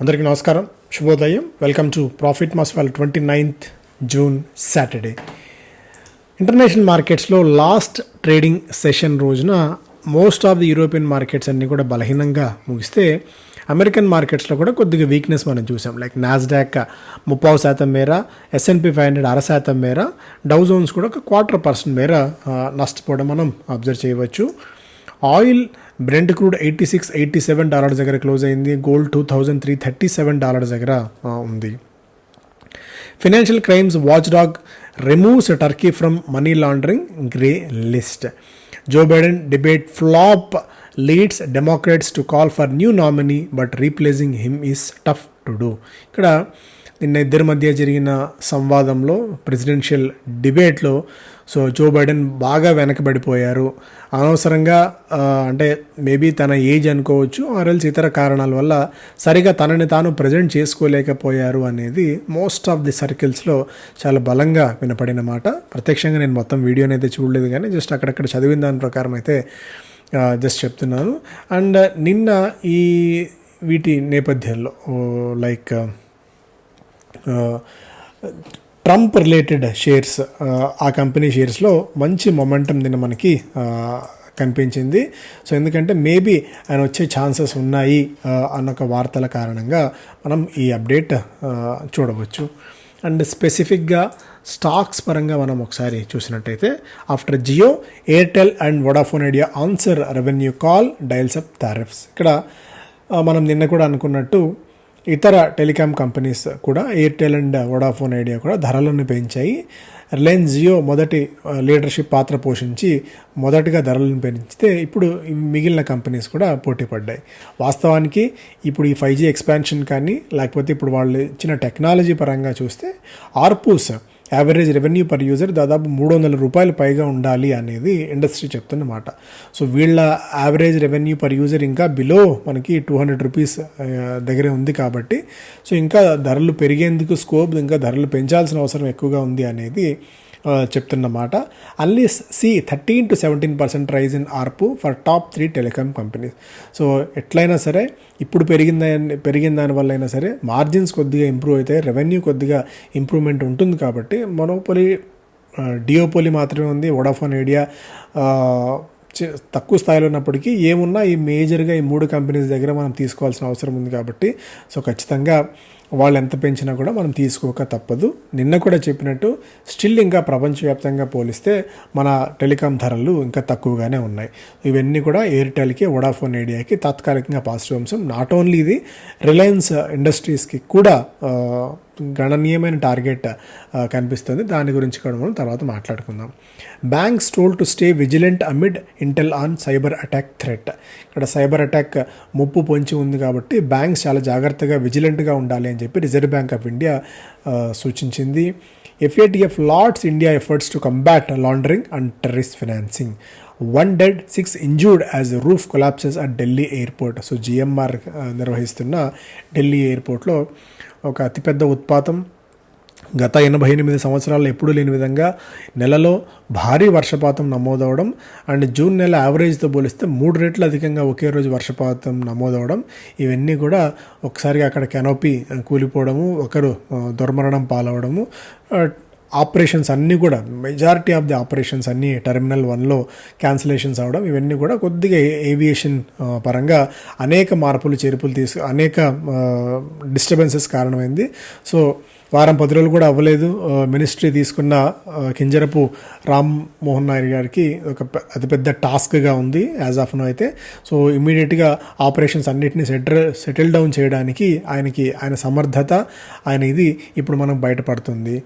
అందరికీ నమస్కారం. శుభోదయం. Welcome to profit మాస్వాల్ twenty ninth June Saturday international మార్కెట్స్లో లాస్ట్ ట్రేడింగ్ సెషన్ రోజున most of the European markets అన్నీ కూడా బలహీనంగా ముగిస్తే అమెరికన్ మార్కెట్స్లో కూడా కొద్దిగా వీక్నెస్ మనం చూసాం. లైక్ నాస్డాక్ ముప్పావు శాతం మేర ఎస్ఎన్పి ఫైవ్ హండ్రెడ్ అర శాతం మేర డౌ జోన్స్ కూడా ఒక క్వార్టర్ పర్సెంట్ మేర నష్టపోవడం మనం అబ్జర్వ్ చేయవచ్చు. Oil brent crude eighty six eighty seven dollars దగ్గర క్లోజ్ అయింది. Gold two thousand three thirty seven dollars దగ్గర ఉంది. Financial crimes watchdog removes Turkey from money laundering grey list. Joe Biden debate flop leads democrats to call for new nominee but replacing him is tough to do ఇక్కడ నిన్న ఇద్దరి మధ్య జరిగిన సంవాదంలో presidential డిబేట్లో so Joe Biden బాగా వెనకబడిపోయారు. అనవసరంగా అంటే మేబీ తన ఏజ్ అనుకోవచ్చు ఆర్ఎల్స్ ఇతర కారణాల వల్ల సరిగా తనని తాను ప్రజెంట్ చేసుకోలేకపోయారు అనేది మోస్ట్ ఆఫ్ ది సర్కిల్స్లో చాలా బలంగా వినపడిన మాట. ప్రత్యక్షంగా నేను మొత్తం వీడియోని అయితే చూడలేదు కానీ జస్ట్ అక్కడక్కడ చదివిన దాని ప్రకారం అయితే జస్ట్ చెప్తున్నాను. అండ్ నిన్న ఈ వీటి నేపథ్యంలో లైక్ ట్రంప్ రిలేటెడ్ షేర్స్ ఆ కంపెనీ షేర్స్లో మంచి మొమెంటం నిన్న మనకి కనిపించింది. సో ఎందుకంటే మేబీ ఆయన వచ్చే ఛాన్సెస్ ఉన్నాయి అన్న ఒక వార్తల కారణంగా మనం ఈ అప్డేట్ చూడవచ్చు. అండ్ స్పెసిఫిక్గా స్టాక్స్ పరంగా మనం ఒకసారి చూసినట్టయితే after Jio Airtel and Vodafone Idea answer revenue call dials up tariffs. ఇక్కడ మనం నిన్న కూడా అనుకున్నట్టు ఇతర టెలికాం కంపెనీస్ కూడా ఎయిర్టెల్ అండ్ వొడాఫోన్ ఐడియా కూడా ధరలను పెంచాయి. రిలయన్స్ జియో మొదటి లీడర్షిప్ పాత్ర పోషించి మొదటిగా ధరలను పెంచితే ఇప్పుడు మిగిలిన కంపెనీస్ కూడా పోటీ పడ్డాయి. వాస్తవానికి ఇప్పుడు ఈ ఫైవ్ జీ ఎక్స్పాన్షన్ కానీ లేకపోతే ఇప్పుడు వాళ్ళు ఇచ్చిన టెక్నాలజీ పరంగా చూస్తే ARPUs average revenue per user దాదాపు మూడు వందల రూపాయలు పైగా ఉండాలి అనేది ఇండస్ట్రీ చెప్తున్నమాట సో వీళ్ళ యావరేజ్ రెవెన్యూ పర్ యూజర్ ఇంకా బిలో మనకి టూ హండ్రెడ్ రూపీస్ దగ్గరే ఉంది కాబట్టి సో ఇంకా ధరలు పెరిగేందుకు స్కోప్ ఇంకా ధరలు పెంచాల్సిన అవసరం ఎక్కువగా ఉంది అనేది చెప్తున్నమాట only see thirteen to seventeen percent rise in ARPU for top three telecom companies so ఎట్లయినా సరే ఇప్పుడు పెరిగిందని పెరిగిన దానివల్ల అయినా సరే మార్జిన్స్ కొద్దిగా ఇంప్రూవ్ అవుతాయి రెవెన్యూ కొద్దిగా ఇంప్రూవ్మెంట్ ఉంటుంది కాబట్టి మనోపలి డియోపోలి మాత్రమే ఉంది. వొడాఫోన్ ఐడియా తక్కువ స్థాయిలో ఉన్నప్పటికీ ఏమున్నా ఈ మేజర్గా ఈ మూడు కంపెనీస్ దగ్గర మనం తీసుకోవాల్సిన అవసరం ఉంది కాబట్టి సో ఖచ్చితంగా వాళ్ళు ఎంత పెంచినా కూడా మనం తీసుకోక తప్పదు. నిన్న కూడా చెప్పినట్టు స్టిల్ ఇంకా ప్రపంచవ్యాప్తంగా పోలిస్తే మన టెలికాం ధరలు ఇంకా తక్కువగానే ఉన్నాయి. ఇవన్నీ కూడా ఎయిర్టెల్కి వొడాఫోన్ ఐడియాకి తాత్కాలికంగా పాజిటివ్ అంశం. నాట్ ఓన్లీ ఇది రిలయన్స్ ఇండస్ట్రీస్కి కూడా గణనీయమైన టార్గెట్ కనిపిస్తుంది. దాని గురించి కూడా మనం తర్వాత మాట్లాడుకుందాం. Banks told to stay vigilant amid intel on cyber attack threat ఇక్కడ సైబర్ అటాక్ ముప్పు పొంచి ఉంది కాబట్టి బ్యాంక్స్ చాలా జాగ్రత్తగా విజిలెంట్గా ఉండాలి అని చెప్పి రిజర్వ్ బ్యాంక్ ఆఫ్ ఇండియా సూచించింది. FATF lauds India efforts to combat laundering and terrorist financing one dead six injured as roof collapses at Delhi airport so GMR నిర్వహిస్తున్న ఢిల్లీ ఎయిర్పోర్ట్లో ఒక అతిపెద్ద ఉత్పాతం గత ఎనభై ఎనిమిది సంవత్సరాల్లో ఎప్పుడూ లేని విధంగా నెలలో భారీ వర్షపాతం నమోదవడం అండ్ జూన్ నెల యావరేజ్తో పోలిస్తే మూడు రెట్లు అధికంగా ఒకే రోజు వర్షపాతం నమోదవడం. ఇవన్నీ కూడా ఒకసారిగా అక్కడ కెనోపీ కూలిపోవడము ఒకరు దుర్మరణం పాలవడము ఆపరేషన్స్ అన్నీ కూడా మెజారిటీ ఆఫ్ ది ఆపరేషన్స్ అన్నీ టెర్మినల్ వన్లో క్యాన్సిలేషన్స్ అవడం ఇవన్నీ కూడా కొద్దిగా ఏవియేషన్ పరంగా అనేక మార్పులు చేర్పులు తీసు అనేక డిస్టర్బెన్సెస్ కారణమైంది. సో వారం పది రోజులు కూడా అవ్వలేదు. మినిస్ట్రీ తీసుకున్న కింజరపు రామ్ మోహన్ నాయుడు గారికి ఒక అతిపెద్ద టాస్క్గా ఉంది యాజ్ ఆఫ్ నో అయితే. సో ఇమీడియట్గా ఆపరేషన్స్ అన్నిటిని సెటిల్ సెటిల్ డౌన్ చేయడానికి ఆయనకి ఆయన సమర్థత ఆయన ఇది ఇప్పుడు మనం బయటపడుతుంది.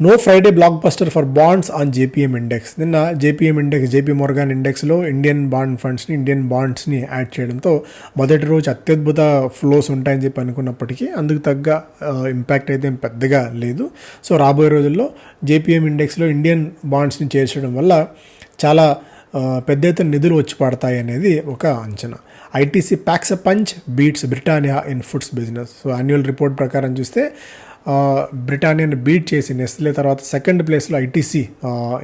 No Friday blockbuster for bonds on JPM index నిన్న జేపీఎం ఇండెక్స్ జేపీ మోర్గాన్ ఇండెక్స్లో ఇండియన్ బాండ్ ఫండ్స్ని ఇండియన్ బాండ్స్ని యాడ్ చేయడంతో మొదటి రోజు అత్యద్భుత ఫ్లోస్ ఉంటాయని చెప్పి అనుకున్నప్పటికీ అందుకు తగ్గ ఇంపాక్ట్ అయితే పెద్దగా లేదు. సో రాబోయే రోజుల్లో జేపీఎం ఇండెక్స్లో ఇండియన్ బాండ్స్ని చేర్చడం వల్ల చాలా పెద్ద ఎత్తున నిధులు వచ్చి పడతాయి అనేది ఒక అంచనా. ITC packs punch beats Britannia in foods business so annual report ప్రకారం చూస్తే బ్రిటానియాని బీట్ చేసి నెస్లే తర్వాత సెకండ్ ప్లేస్లో ఐటీసీ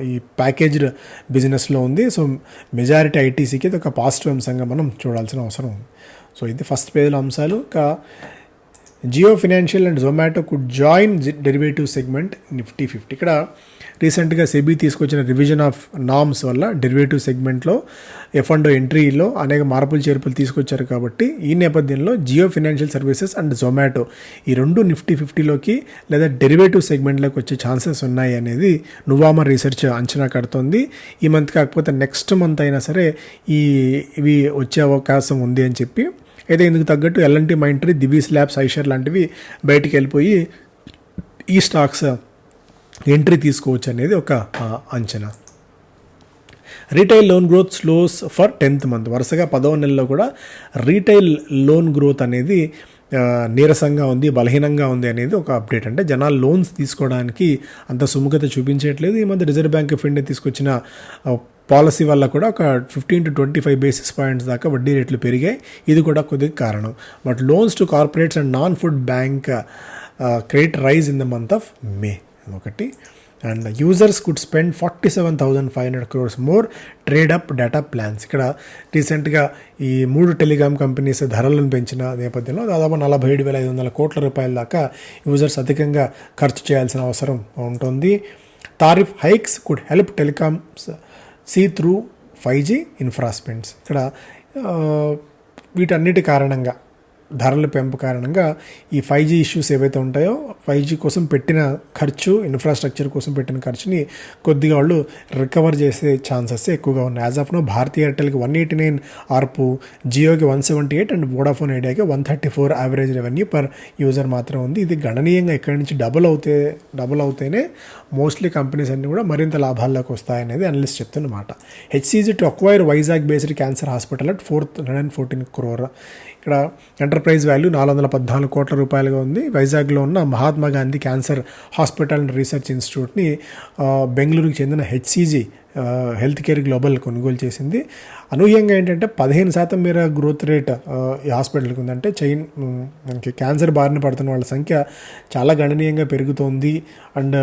ఈ ప్యాకేజ్డ్ బిజినెస్లో ఉంది. సో మెజారిటీ ఐటీసీకి ఇది ఒక పాజిటివ్ అంశంగా మనం చూడాల్సిన అవసరం ఉంది. సో ఇది ఫస్ట్ పేజ్లో అంశాలు. ఇంకా Jio financial and Zomato could join derivative segment Nifty fifty ఇక్కడ రీసెంట్గా సెబీ తీసుకొచ్చిన రివిజన్ ఆఫ్ నామ్స్ వల్ల డెరివేటివ్ సెగ్మెంట్లో ఎఫ్ అండ్ ఎంట్రీలో అనేక మార్పులు చేర్పులు తీసుకొచ్చారు కాబట్టి ఈ నేపథ్యంలో Jio financial services and Zomato ఈ రెండు నిఫ్టీ ఫిఫ్టీలోకి లేదా డెరివేటివ్ సెగ్మెంట్లోకి వచ్చే ఛాన్సెస్ ఉన్నాయి అనేది నువామా రీసెర్చ్ అంచనా కడుతోంది. ఈ మంత్ కాకపోతే నెక్స్ట్ మంత్ అయినా సరే ఈ ఇవి వచ్చే అవకాశం ఉంది అని చెప్పి అయితే ఇందుకు తగ్గట్టు L and T Mindtree Divi's labs Eicher లాంటివి బయటికి వెళ్ళిపోయి ఈ స్టాక్స్ ఎంట్రీ తీసుకోవచ్చు అనేది ఒక అంచనా. Retail loan growth slows for tenth month. వరుసగా పదవ నెలలో కూడా రీటైల్ లోన్ గ్రోత్ అనేది నీరసంగా ఉంది బలహీనంగా ఉంది అనేది ఒక అప్డేట్. అంటే జనాలు లోన్స్ తీసుకోవడానికి అంత సుముఖత చూపించట్లేదు. ఈ మధ్య రిజర్వ్ బ్యాంక్ ఆఫ్ ఇండియా తీసుకొచ్చిన పాలసీ వల్ల కూడా ఒక fifteen to twenty five basis points దాకా వడ్డీ రేట్లు పెరిగాయి. ఇది కూడా కొద్దిగా కారణం. But loans to corporates and non food bank credit rise in the month of May ఒకటి and users could spend forty seven thousand five hundred crores more trade up data plans ఇక్కడ రీసెంట్గా ఈ మూడు టెలికాం కంపెనీస్ ధరలను పెంచిన నేపథ్యంలో దాదాపు నలభై ఏడు వేల ఐదు వందల కోట్ల రూపాయల దాకా యూజర్స్ అధికంగా ఖర్చు చేయాల్సిన అవసరం ఉంటుంది. Tariff hikes could help telecoms see through five G infra spends ఇక్కడ వీటన్నిటి కారణంగా ధరల పెంపు కారణంగా ఈ ఫైవ్ జీ ఇష్యూస్ ఏవైతే ఉంటాయో ఫైవ్ జీ కోసం పెట్టిన ఖర్చు ఇన్ఫ్రాస్ట్రక్చర్ కోసం పెట్టిన ఖర్చుని కొద్దిగా వాళ్ళు రికవర్ చేసే ఛాన్సెస్ ఎక్కువగా ఉన్నాయి. యాజ్ ఆఫ్ నో భారతీ ఎయిర్టెల్కి one eighty nine ARPU జియోకి one seventy eight and Vodafone ఐడియాకి one thirty four average revenue per user మాత్రం ఉంది. ఇది గణనీయంగా ఇక్కడి నుంచి డబుల్ అవుతే డబుల్ అవుతేనే మోస్ట్లీ కంపెనీస్ అన్నీ కూడా మరింత లాభాల్లోకి వస్తాయనేది analyst చెప్తున్నమాట HCG to acquire Vizag based cancer hospital at four hundred and fourteen crore ఇక్కడ ఎంటర్ప్రైజ్ వాల్యూ నాలుగు వందల పద్నాలుగు కోట్ల రూపాయలుగా ఉంది. వైజాగ్లో ఉన్న Mahatma Gandhi cancer hospital and research ఇన్స్టిట్యూట్ని బెంగళూరుకు బెంగళూరుకి చెందిన హెచ్సిజీ హెల్త్ కేర్ గ్లోబల్ కొనుగోలు చేసింది. అనూహ్యంగా ఏంటంటే పదిహేను శాతం మేర గ్రోత్ రేట్ ఈ హాస్పిటల్కి ఉందంటే చైన్ మనకి క్యాన్సర్ బారిన పడుతున్న వాళ్ళ సంఖ్య చాలా గణనీయంగా పెరుగుతోంది. అండ్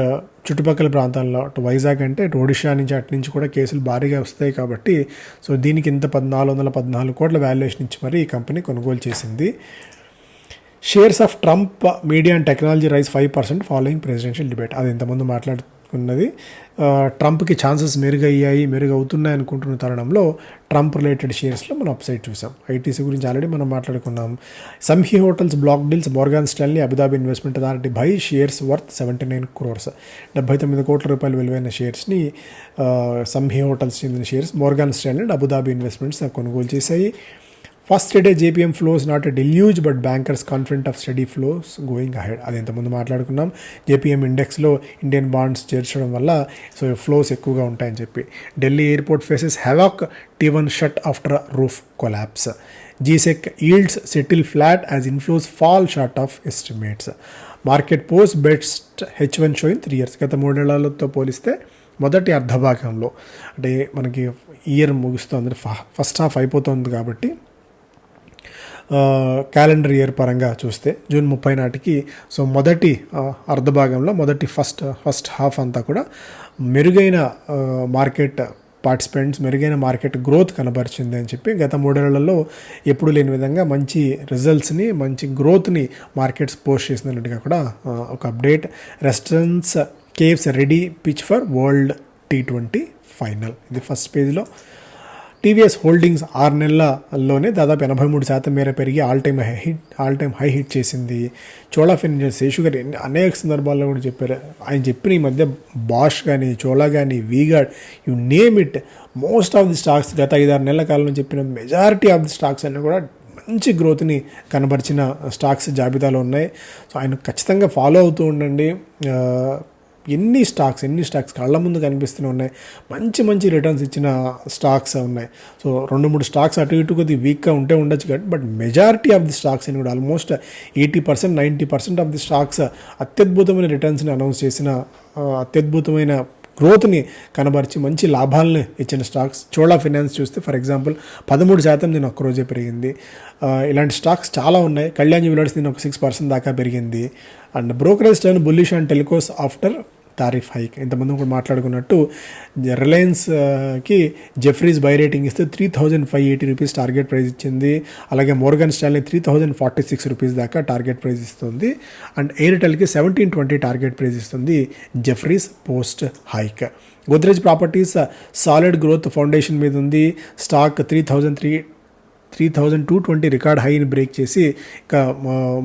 చుట్టుపక్కల ప్రాంతాల్లో అటు వైజాగ్ అంటే ఇటు ఒడిషా నుంచి అటు నుంచి కూడా కేసులు భారీగా వస్తాయి కాబట్టి సో దీనికి ఇంత పద్నాలుగు వందల పద్నాలుగు కోట్ల వాల్యుయేషన్ ఇచ్చి మరి ఈ కంపెనీ కొనుగోలు చేసింది. Shares of Trump media and technology rise five percent following presidential debate అది ఇంతకుముందు మాట్లాడు ఉన్నది ట్రంప్కి ఛాన్సెస్ మెరుగయ్యాయి మెరుగవుతున్నాయి అనుకుంటున్న తరుణంలో ట్రంప్ రిలేటెడ్ షేర్స్లో మనం అప్సైడ్ చూసాం ఐటీసీ గురించి ఆల్రెడీ మనం మాట్లాడుకున్నాం. Samhi hotels block deals Morgan Stanley Abu Dhabi investment authority buy shares worth seventy nine crores. డెబ్బై తొమ్మిది కోట్ల రూపాయలు విలువైన షేర్స్ని సంహి హోటల్స్ చెందిన shares Morgan Stanley Abu Dhabi investments కొనుగోలు చేశాయి. First day JPM flows not a డిల్యూజ్ but bankers confident of steady flows going ahead అది ఇంతకుముందు మాట్లాడుకున్నాం. జేపీఎం ఇండెక్స్లో ఇండియన్ బాండ్స్ చేర్చడం వల్ల సో ఫ్లోస్ ఎక్కువగా ఉంటాయని చెప్పి. Delhi airport faces havoc T one shut after roof collapse G sec yields settle flat as inflows fall short of estimates market post best H one show in three years గత మూడేళ్ళతో పోలిస్తే మొదటి అర్ధభాగంలో. అంటే మనకి year ముగుస్తుంది. First half అయిపోతుంది కాబట్టి calendar year పరంగా చూస్తే జూన్ ముప్పై నాటికి సో మొదటి అర్ధభాగంలో మొదటి ఫస్ట్ ఫస్ట్ హాఫ్ అంతా కూడా మెరుగైన మార్కెట్ పార్టిసిపెంట్స్ మెరుగైన మార్కెట్ గ్రోత్ కనబరిచింది అని చెప్పి గత మూడేళ్ళలో ఎప్పుడు లేని విధంగా మంచి రిజల్ట్స్ని మంచి గ్రోత్ని మార్కెట్స్ పోస్ట్ చేసినట్టుగా కూడా ఒక update restaurants caves ready pitch for world T twenty final ఇది ఫస్ట్ పేజ్లో టీవీఎస్ హోల్డింగ్స్ ఆరు నెలల్లోనే దాదాపు ఎనభై మూడు శాతం మేర పెరిగి all time high hit all time high hit చేసింది. చోళా ఫైనాన్షియల్ శేషు గారు ఎన్ని- అనేక సందర్భాల్లో కూడా చెప్పారు. ఆయన చెప్పిన ఈ మధ్య బాష్ కానీ చోళా కానీ V Guard you name it most of the stocks గత ఐదారు నెలల కాలంలో చెప్పిన మెజారిటీ ఆఫ్ ది స్టాక్స్ అన్నీ కూడా మంచి గ్రోత్ని కనబరిచిన స్టాక్స్ జాబితాలో ఉన్నాయి. సో ఆయన ఖచ్చితంగా ఫాలో అవుతూ ఉండండి. Uh, ఎన్ని స్టాక్స్ ఎన్ని స్టాక్స్ కళ్ళ ముందు కనిపిస్తూనే ఉన్నాయి. మంచి మంచి రిటర్న్స్ ఇచ్చిన స్టాక్స్ ఉన్నాయి. సో రెండు మూడు స్టాక్స్ అటు ఇటు కొద్ది వీక్గా ఉంటే ఉండొచ్చు కాబట్టి but majority of the stocks అని కూడా almost eighty percent ninety percent of the stocks అత్యద్భుతమైన రిటర్న్స్ని అనౌన్స్ చేసిన అత్యద్భుతమైన గ్రోత్ని కనబరిచి మంచి లాభాలను ఇచ్చిన స్టాక్స్ చోళా ఫినాన్స్ చూస్తే ఫర్ ఎగ్జాంపుల్ పదమూడు శాతం దీని ఒక్కరోజే పెరిగింది. ఇలాంటి స్టాక్స్ చాలా ఉన్నాయి. కళ్యాణ్ జ్యువెలర్స్ దీని ఒక సిక్స్ పర్సెంట్ దాకా పెరిగింది. And brokerage turn bullish and telecos after tariff hike. ఇంతమంది కూడా మాట్లాడుకున్నట్టు రిలయన్స్కి జెఫ్రీస్ బై రేటింగ్ ఇస్తే three thousand five eighty rupees target price ఇచ్చింది. అలాగే Morgan స్టాల్ని three thousand forty six rupees దాకా టార్గెట్ ప్రైస్ ఇస్తుంది. అండ్ ఎయిర్టెల్కి సెవెంటీన్ ట్వంటీ టార్గెట్ ప్రైస్ ఇస్తుంది Jefferies post hike Godrej properties solid growth foundation మీద ఉంది. Stock three thousand three three thousand two twenty record హైని break చేసి ఇంకా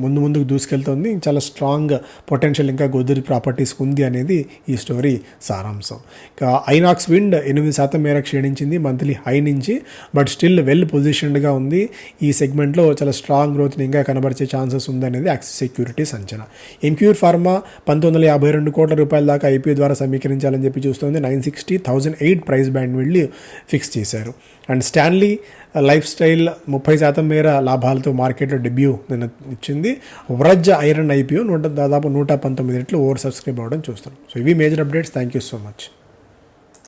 ముందు ముందుకు దూసుకెళ్తుంది. చాలా స్ట్రాంగ్ పొటెన్షియల్ ఇంకా గోద్రేజ్ ప్రాపర్టీస్కి ఉంది అనేది ఈ స్టోరీ సారాంశం. ఇంకా ఐనాక్స్ విండ్ ఎనిమిది శాతం మేర క్షీణించింది మంత్లీ హై నుంచి బట్ స్టిల్ వెల్ పొజిషన్డ్గా ఉంది. ఈ సెగ్మెంట్లో చాలా స్ట్రాంగ్ గ్రోత్ని ఇంకా కనబరిచే ఛాన్సెస్ ఉందనేది యాక్సిస్ సెక్యూరిటీస్ అంచనా ఎంక్యూర్ ఫార్మా పంతొమ్మిది వందల యాభై రెండు కోట్ల రూపాయల దాకా ఐపీఓ ద్వారా సమీకరించాలని చెప్పి చూస్తుంది. Nine sixty thousand eight price band వెళ్ళి ఫిక్స్ చేశారు. అండ్ స్టాన్లీ లైఫ్ స్టైల్ ముప్పై శాతం మేర లాభాలతో మార్కెట్లో డెబ్యూ నిన్న ఇచ్చింది. వ్రజ్ ఐరన్ ఐపీఓ నూట దాదాపు నూట పంతొమ్మిది రెట్లు ఓవర్ సబ్స్క్రైబ్ అవ్వడం చూస్తున్నాం. సో ఇవి major updates. Thank you so much.